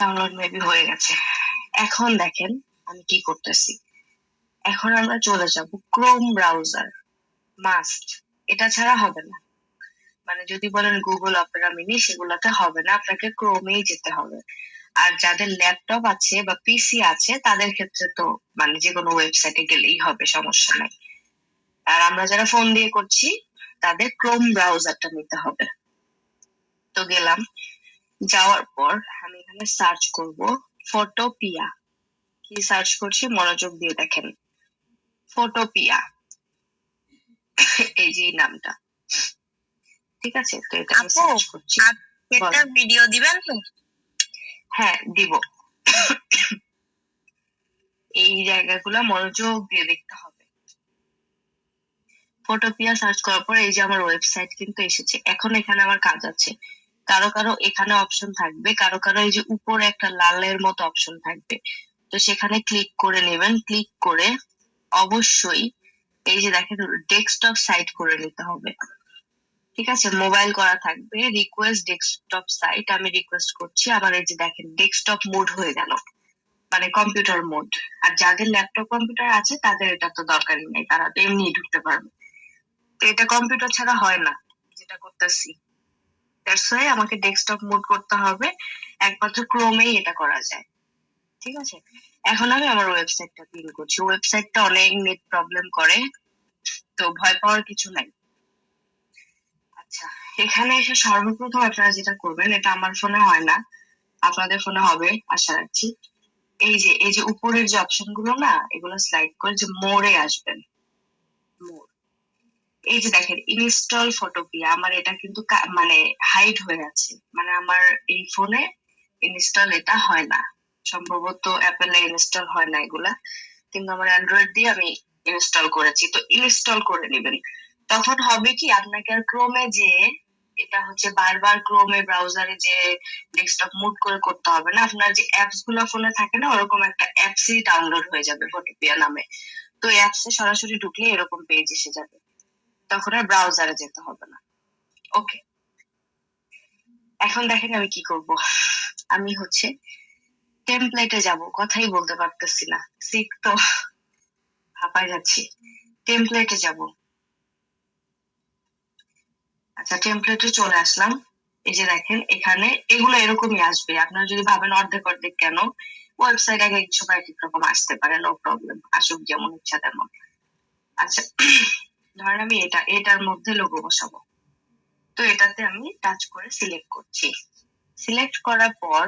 Download maybe হয়ে গেছে। এখন দেখেন আমি কি করতেছি। এখন আমরা চলে যাব ক্রোম ব্রাউজার মাস্ট এটা ছাড়া হবে না। মানে যদি বলেন গুগল অপেরা মিনি সেগুলোতে হবে না। আপনাকে ক্রোমেই যেতে হবে। আর যাদের ল্যাপটপ আছে বা পিসি আছে, তাদের ক্ষেত্রে তো মানে যে কোনো ওয়েবসাইটে গেলেই হবে, সমস্যা নাই। আর আমরা যারা ফোন দিয়ে করছি, তাদের ক্রোম ব্রাউজারটা নিতে হবে। তো গেলাম। যাওয়ার পর আমি এখানে সার্চ করব ফটোপিয়া কি সার্চ করছি? মনোযোগ দিয়ে দেখেন। ফটোপিয়া এই যে নামটা। ঠিক আছে? তো এটা আমি সার্চ করছি। একটা ভিডিও দিবেন তো? হ্যাঁ দিব। এই জায়গাগুলো মনোযোগ দিয়ে দেখতে হবে। ফটোপিয়া সার্চ করার পর এই যে আমার ওয়েবসাইট কিন্তু এসেছে। এখন এখানে আমার কাজ আছে। কারও কারও এখানে অপশন থাকবে, কারও কারও এই যে উপরে একটা লালের মতো অপশন থাকবে। তো সেখানে ক্লিক করে নেবেন ক্লিক করে অবশ্যই এই যে দেখেন ডেস্কটপ সাইট করে নিতে হবে। ঠিক আছে? মোবাইল করা থাকবে রিকোয়েস্ট ডেস্কটপ সাইট আমি রিকোয়েস্ট করছি। আবার এই যে দেখেন ডেস্কটপ মোড হয়ে গেল। মানে কম্পিউটার মোড আর যাদের ল্যাপটপ কম্পিউটার আছে, তাদের এটা তো দরকারই নেই। তারা তো এমনি ঢুকতে পারবে। তো এটা কম্পিউটার ছাড়া হয় না, যেটা করতেছি। দ্যাটস আমাকে ডেস্কটপ মোড করতে হবে। একমাত্র ক্রোমেই এটা করা যায়। ঠিক আছে? এখন আমি আমার ওয়েবসাইটটা ক্লিন করছি। ওয়েবসাইটটা অনেক নেট প্রবলেম করে, তো ভয় পাওয়ার কিছু নাই। আচ্ছা এখানে এসে সর্বপ্রথম আপনারা যেটা করবেন, এটা আমার ফোনে হয় না, আপনাদের ফোনে হবে, আশা রাখছি। এই যে এই যে উপরের যে অপশনগুলো না, এগুলো স্লাইড করে যে মোড়ে আসবেন। এই যে দেখেন ইনস্টল ফটোপিয়া আমার এটা কিন্তু মানে হাইড হয়ে আছে। মানে আমার এই ফোনে ইনস্টল এটা হয় না। সম্ভবত অ্যাপেলে ইনস্টল হয় না এগুলা। কিন্তু আমার অ্যান্ড্রয়েড দিয়ে আমি ইনস্টল করেছি। তো ইনস্টল করে নেবেন। তখন হবে কি, আপনাকে আর ক্রোমে যে এটা হচ্ছে বারবার ক্রোমে ব্রাউজারে যে ডেস্কটপ মুড করে করতে হবে না, আপনার যে অ্যাপসগুলো ফোনে থাকে না, ওরকম একটা অ্যাপসই ডাউনলোড হয়ে যাবে ফটোপিয়া নামে। তো অ্যাপসে সরাসরি ঢুকলে এরকম পেজ এসে যাবে। তখন আর ব্রাউজারে যেতে হবে না। ওকে এখন দেখেন আমি কি করব। আমি হচ্ছে টেমপ্লেটে যাব, কথাই বলতে পারতেছি না। সিক তো? হাঁপায় যাচ্ছি। টেমপ্লেটে যাব। আচ্ছা টেমপ্লেটে চলে আসলাম। এই যে দেখেন, এখানে এগুলো এরকমই আসবে। আপনারা যদি ভাবেন অর্ধেক অর্ধেক কেন ওয়েবসাইট এক এক সময় এক রকম আসতে পারে নো প্রবলেম আসুক যেমন ইচ্ছা তেমন। আচ্ছা ধরেন আমি এটা, এটার মধ্যে লোগো বসাবো। তো এটাতে আমি টাচ করে সিলেক্ট করছি। সিলেক্ট করার পর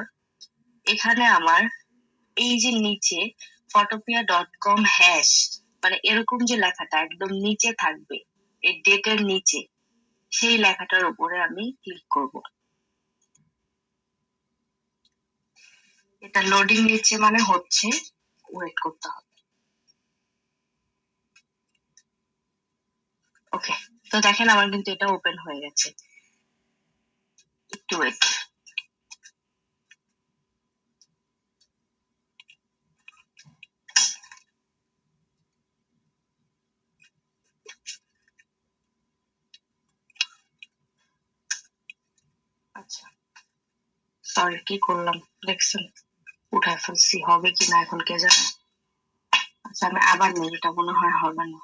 এখানে আমার এই যে নিচে ফটোপিয়া ডট কম হ্যাশ মানে এরকম যে লেখাটা একদম নিচে থাকবে, এই ডেটের নিচে, সেই লেখাটার উপরে আমি ক্লিক করব। এটা লোডিং নিচ্ছে মানে হচ্ছে ওয়েট করতে হবে। ওকে তো দেখেন আমার কিন্তু এটা ওপেন হয়ে গেছে। একটু ওয়েট আচ্ছা। সরি কি করলাম? দেখছেন? উঠায় ফেলছি। হবে কি না এখন কে জানে? আচ্ছা আমি আবার নিই এটা মনে হয় হবে না।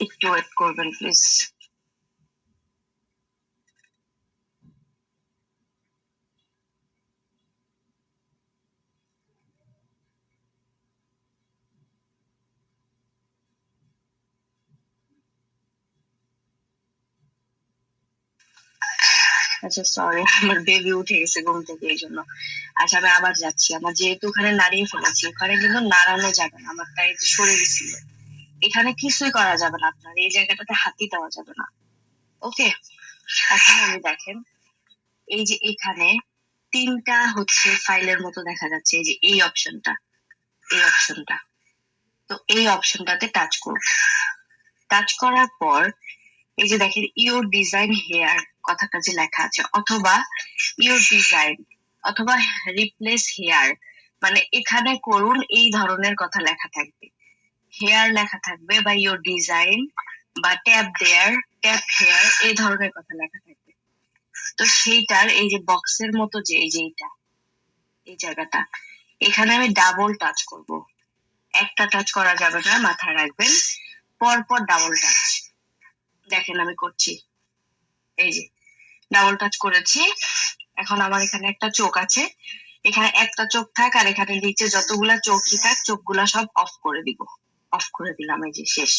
একটু ওয়েট করবেন প্লিজ আচ্ছা সরি আমার বেবি উঠে গেছে ঘুম থেকে, এই জন্য। আচ্ছা আমি আবার যাচ্ছি। আমার যেহেতু ওখানে নাড়িয়ে ফেলেছি, ওখানে কিন্তু নাড়ানো যাবে না, আমার তাই সরে গেছিল। এখানে কিছুই করা যাবে না আপনার। এই জায়গাটাতে হাতি দেওয়া যাবে না। ওকে? এখন আমি দেখেন, এই যে এখানে তিনটা হচ্ছে ফাইলের মতো দেখা যাচ্ছে, এই যে এই অপশনটা এই অপশনটা। তো এই অপশনটাতে টাচ করব। টাচ করার পর, এই যে দেখেন ইউর ডিজাইন হেয়ার কথাটা যে লেখা আছে, অথবা ইউর ডিজাইন, অথবা রিপ্লেস হেয়ার মানে এখানে করুন, এই ধরনের কথা লেখা থাকবে। হেয়ার লেখা থাকবে বা ইউর ডিজাইন বা ট্যাপ দেয়ার ট্যাপ হেয়ার এই ধরনের কথা লেখা থাকবে। তো সেইটার এই যে বক্সের মতো যে, এই যে এইটা, এই জায়গাটা, এখানে আমি ডাবল টাচ করব। একটা টাচ করা যাবে না, মাথায় রাখবেন। পরপর ডাবল টাচ দেখেন আমি করছি। এই যে ডাবল টাচ করেছি। এখন আমার এখানে একটা চোখ আছে। এখানে একটা চোখ থাক আর এখানে নিচে যতগুলা চোখই থাক, চোখগুলা সব অফ করে দিব। অফ করে দিলাম এই যে শেষ।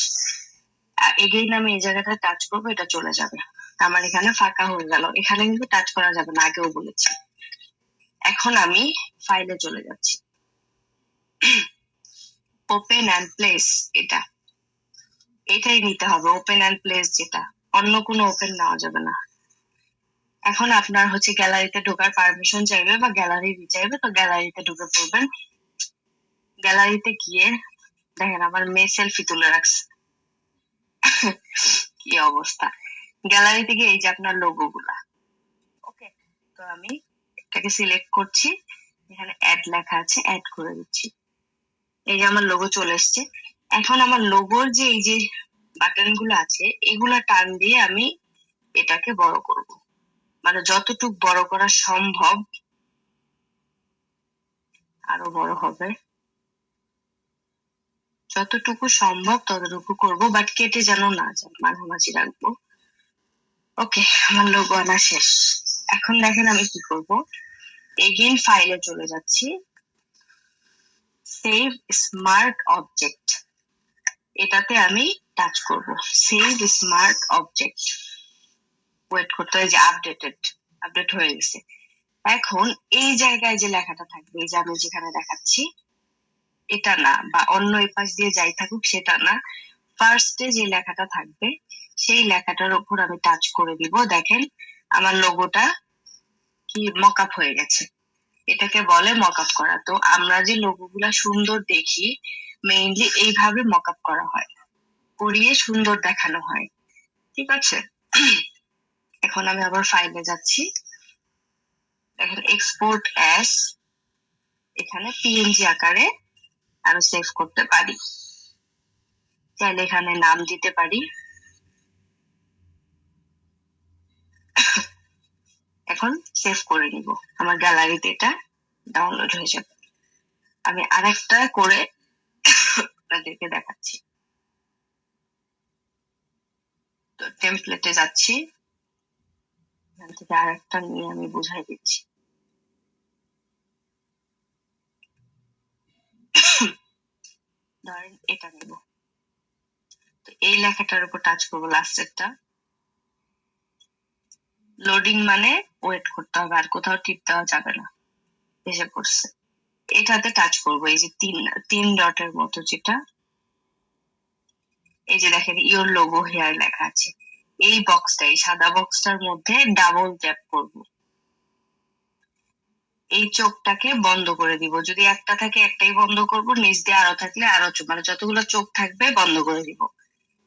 এগেইন আমি এই জায়গাটা টাচ করব, এটা চলে যাবে। আমার এখানে ফাঁকা হয়ে গেল। এখানে কিন্তু টাচ করা যাবে না, আগেও বলেছি। এখন আমি ফাইলে চলে যাচ্ছি। ওপেন অ্যান্ড প্লেস এটা। এটাই নিতে হবে ওপেন অ্যান্ড প্লেস যেটা। অন্য কোনো ওপেন নেওয়া যাবে না। এখন আপনার হচ্ছে গ্যালারিতে ঢোকার পারমিশন চাইবে বা গ্যালারি চাইবে, তো গ্যালারিতে ঢুকে পড়বেন। গ্যালারিতে গিয়ে দেখেন আমার মেয়ে সেলফি তুলে রাখছে কি অবস্থা গ্যালারিতে গিয়ে এই যে আপনার লোগো গুলা ওকে তো আমি এটাকে সিলেক্ট করছি এখানে অ্যাড লেখা আছে অ্যাড করে দিচ্ছি এই যে আমার লোগো চলে এসছে এখন আমার লোগোর যে এই যে বাটনগুলো আছে এগুলা টান দিয়ে আমি এটাকে বড় করব মানে যতটুক বড় করা সম্ভব আরও বড় হবে যতটুকু সম্ভব ততটুকু করব বাট কেটে যেন না যায়, মাঝামাঝি রাখব। ওকে আমার লোগো আনা শেষ। এখন দেখেন আমি কি করব। এগেইন ফাইলে চলে যাচ্ছি। সেভ স্মার্ট অবজেক্ট এটাতে আমি টাচ করব। সেভ স্মার্ট অবজেক্ট ওয়েট করতে হয় যে আপডেটেড আপডেট হয়ে গেছে। এখন এই জায়গায় যে লেখাটা থাকবে, এই যে আমি যেখানে দেখাচ্ছি এটা না, বা অন্য এই পাশ দিয়ে যাই থাকুক সেটা না। ফার্স্টে যে লেখাটা থাকবে, সেই লেখাটার উপর আমি টাচ করে দিব। দেখেন, আমার লোগোটা কি মকআপ হয়ে গেছে। এটাকে বলে মকআপ করা। তো আমরা যে লোগোগুলা সুন্দর দেখি মেইনলি এইভাবে মকআপ করা হয়। করিয়ে সুন্দর দেখানো হয়। ঠিক আছে? এখন আমি আবার ফাইলে যাচ্ছি। দেখেন এক্সপোর্ট অ্যাস এখানে পিএনজি আকারে আরও সেভ করতে পারি। চাইলে এখানে নাম দিতে পারি। এখন সেভ করে নিব। আমার গ্যালারিতে এটা ডাউনলোড হয়ে যাবে। আমি আরেকটা করে আপনাদেরকে দেখাচ্ছি। তো টেমপ্লেটে যাচ্ছি। এখান থেকে আরেকটা নিয়ে আমি বুঝাই দিচ্ছি। ধরেন এটা নেব। তো এই লেখাটার উপর টাচ করব লাস্টেরটা লোডিং মানে ওয়েট করতে হবে, আর কোথাও টিপ দেওয়া যাবে না। এসে পড়ছে এটাতে টাচ করব, এই যে তিন তিন ডটের মতো যেটা। এই যে দেখেন ইওর লোগো হেয়ার লেখা আছে। এই বক্সটা এই সাদা বক্সটার মধ্যে ডাবল ট্যাপ করব। এই চোখটাকে বন্ধ করে দিব। যদি একটা থাকে একটাই বন্ধ করব, নিচ দিয়ে আরও থাকলে আরও চোখ মানে যতগুলো চোখ থাকবে বন্ধ করে দিব।